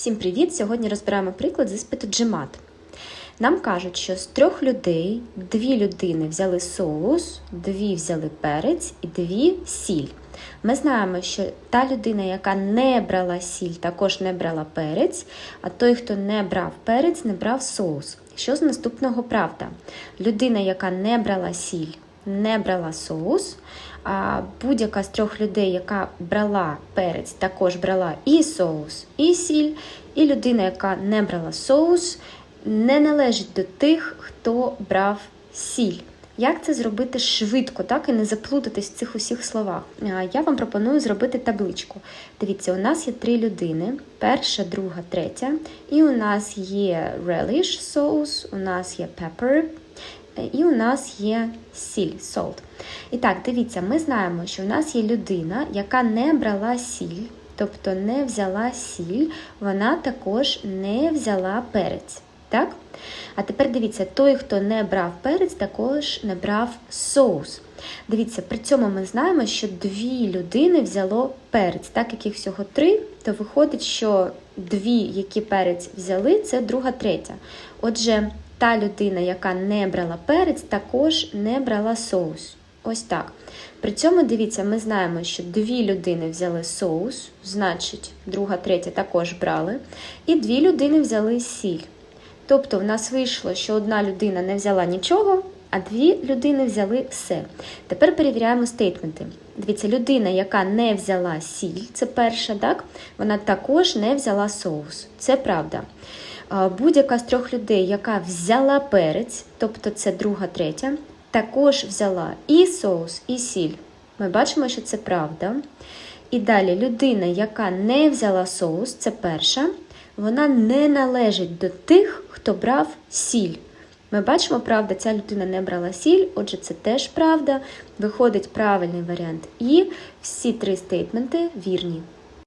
Всім привіт! Сьогодні розбираємо приклад з іспиту GMAT. Нам кажуть, що з трьох людей дві людини взяли соус, дві взяли перець і дві сіль. Ми знаємо, що та людина, яка не брала сіль, також не брала перець, а той, хто не брав перець, не брав соус. Що з наступного правда? Людина, яка не брала сіль, не брала соус, будь-яка з трьох людей, яка брала перець, також брала і соус, і сіль, і людина, яка не брала соус, не належить до тих, хто брав сіль. Як це зробити швидко, так і не заплутатись в цих усіх словах? Я вам пропоную зробити табличку. Дивіться, у нас є три людини: перша, друга, третя. І у нас є relish соус, у нас є pepper, і у нас є сіль, salt. І так, дивіться, ми знаємо, що у нас є людина, яка не брала сіль, тобто не взяла сіль, вона також не взяла перець. Так? А тепер дивіться, той, хто не брав перець, також не брав соус. Дивіться, при цьому ми знаємо, що дві людини взяло перець. Так як їх всього три, то виходить, що дві, які перець взяли, це друга, третя. Отже, та людина, яка не брала перець, також не брала соус. Ось так. При цьому, дивіться, ми знаємо, що дві людини взяли соус, значить, друга, третя також брали, і дві людини взяли сіль. Тобто, в нас вийшло, що одна людина не взяла нічого, а дві людини взяли все. Тепер перевіряємо стейтменти. Дивіться, людина, яка не взяла сіль, це перша, так? Вона також не взяла соус. Це правда. Будь-яка з трьох людей, яка взяла перець, тобто це друга, третя, також взяла і соус, і сіль. Ми бачимо, що це правда. І далі людина, яка не взяла соус, це перша, вона не належить до тих, хто брав сіль. Ми бачимо, правда, ця людина не брала сіль, отже, це теж правда. Виходить правильний варіант. І всі три стейтменти вірні.